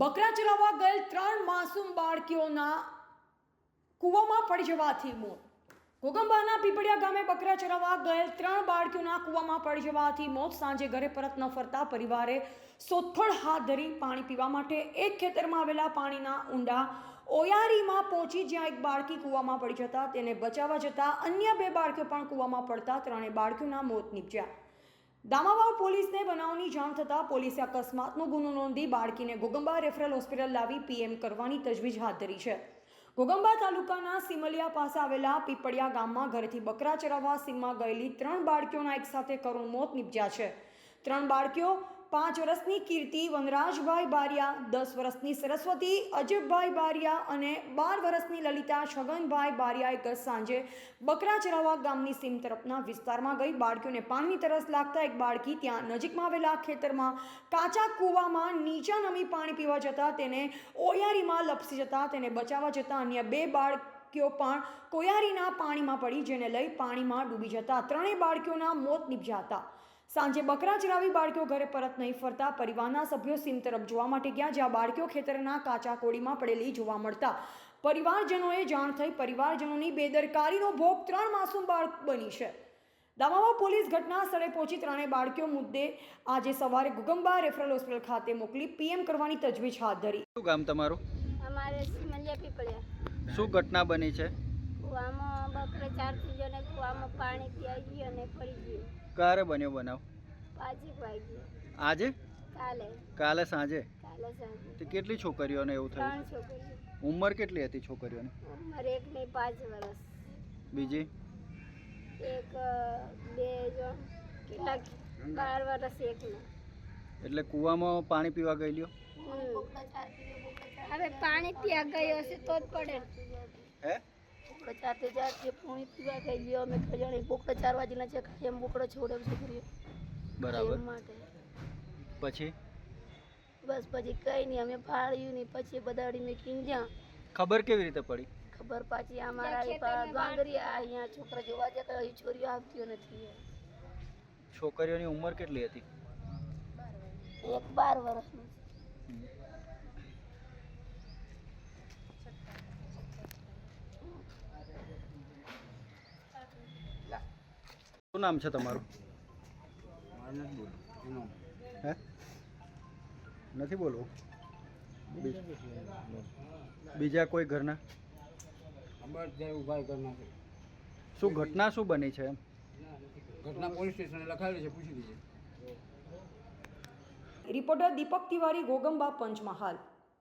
બકરા ચરાવવા ગયેલ ત્રણ માસૂમ બાળકીઓના કૂવામાં પડી જવાથી મોત. કોગંબાના પીપળિયા ગામે બકરા ચરાવવા ગયેલ ત્રણ બાળકીઓના કૂવામાં પડી જવાથી મોત. સાંજે ઘરે પરત ન ફરતા પરિવારે સોથળ હાથ ધરી પાણી પીવા માટે એક ખેતરમાં આવેલા પાણીના ઊંડા ઓયારીમાં પહોંચી જ્યાં એક બાળકી કૂવામાં પડી જતા તેને બચાવવા જતા અન્ય બે બાળકીઓ પણ કૂવામાં પડતા ત્રણેય બાળકીઓના મોત નીપજ્યા. દામાવાવ પોલીસને બનાવની જાણ થતાં પોલીસે અકસ્માતનો ગુનો નોંધી બાળકીને ગોગંબા રેફરલ હોસ્પિટલ લાવી પીએમ કરવાની તજવીજ હાથ ધરી છે. ગોગંબા તાલુકાના સિમલિયા પાસે આવેલા પીપળિયા ગામમાં ઘરેથી બકરા ચરાવવા સીમમાં ગયેલી ત્રણ બાળકીઓના એકસાથે કરુણ મોત નીપજ્યા છે. ત્રણ બાળકીઓ પાંચ વર્ષની કીર્તિ વનરાજભાઈ બારિયા, દસ વર્ષની સરસ્વતી અજબભાઈ બારિયા અને બાર વર્ષની લલિતા છગનભાઈ બારિયાએ ગત સાંજે બકરા ચરાવા ગામની સીમ તરફના વિસ્તારમાં ગઈ બાળકીઓને પાણીની તરસ લાગતા એક બાળકી ત્યાં નજીકમાં આવેલા ખેતરમાં કાચા કૂવામાં નીચા નમી પાણી પીવા જતાં તેને ઓયારીમાં લપસી જતા તેને બચાવવા જતાં અન્ય બે બાળકીઓ પણ કોયારીના પાણીમાં પડી, જેને લઈ પાણીમાં ડૂબી જતા ત્રણેય બાળકીઓના મોત નીપજ્યા હતા. સાંજે બકરા ચરાવી બાળકીઓ ઘરે પરત નહીં ફરતા. પરિવારના સભ્યો સીમ તરફ જોવા માટે ગયા જ્યાં બાળકીઓ ખેતરના કાચા કોળીમાં પડેલી જોવા મળતા. પરિવારજનોએ જાણ થઈ પરિવારજનોની બેદરકારીનો ભોગ ત્રણ માસૂમ બાળક બની છે. દામાવા પોલીસ ઘટના સ્થળે પહોંચી ત્રણેય બાળકીઓ મુદ્દે આજે સવારે ગુગમ્બા રેફરલ હોસ્પિટલ ખાતે મોકલી પીએમ કરવાની તજવીજ હાથ ધરી. શું ગામ તમારું? અમારે સિમલિયા પીપળ્યા. શું ઘટના બની છે? કૂવામાં બકરે ચાર થઈ ગયો ને કૂવામાં પાણી પીવાઈ ગયું અને પડી ગયું ક્યારે બન્યો બનાવ? પાછી ગયો આજે? કાલે. કાલે સાંજે? કાલે સાંજે. તે કેટલી છોકરીઓને એવું થયું? ત્રણ છોકરીઓ. ઉંમર કેટલી હતી છોકરીઓની? ઉંમર એક ને પાંચ વર્ષ બીજી? એક બે જણ. કેટલાક? બાર વર્ષ એકને. એટલે કૂવામાં પાણી પીવા ગયેલીઓ? હવે પાણી પીવા ગયો હશે તો જ પડે. હે? બોકડો ચારતે ચારતે પાણી પીવા ખાઈ ગયો અમે ખજાણી બોકડો ચાર વાગીના છે એમ બોકડો છોડે છોકરીઓ બરાબર. માટે. પછી? બસ પછી કઈ નહીં અમે ફાળ્યું નહીં પછી બદાડી મેં કિંગ જ્યાં ખબર કેવી રીતે પડી? ખબર પાછી અમારા ગાંગરી અહીંયા છોકરા જોવા જાય કઈ છોરીઓ આવતી નથી છોકરીઓની ઉંમર કેટલી હતી? એક બાર વર્ષની. શું નામ છે તમારું? હે? નથી બોલવું? બીજા કોઈ ઘરના? શું ઘટના શું બની છે એમ? ઘટના પોલીસ સ્ટેશને લખાવેલી છે પૂછી લીજે રિપોર્ટર દીપક તિવારી ગોગંબા પંચમહાલ.